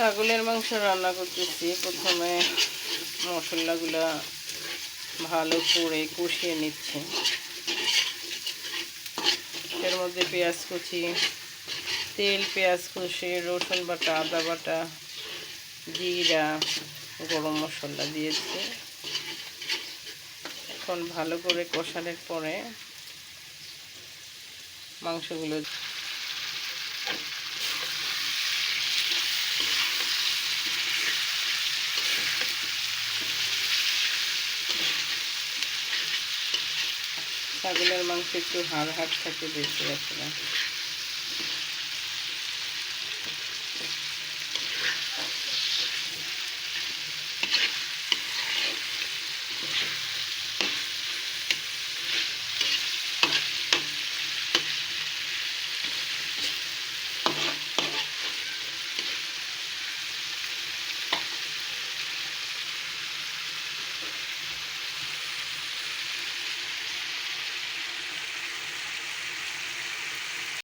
ছাগলের মাংস রান্না করতেছি। প্রথমে মশলাগুলো ভালো করে কষিয়ে নিচ্ছে। এর মধ্যে পেঁয়াজ কুচি, তেল, পেঁয়াজ কুচি, রসুন বাটা, আদা বাটা, জিরা, গরম মশলা দিয়েছি। এখন ভালো করে কষানোর পরে মাংসগুলো ছাগলের মাংস একটু হাড় হাড় থাকে বেশি আসলে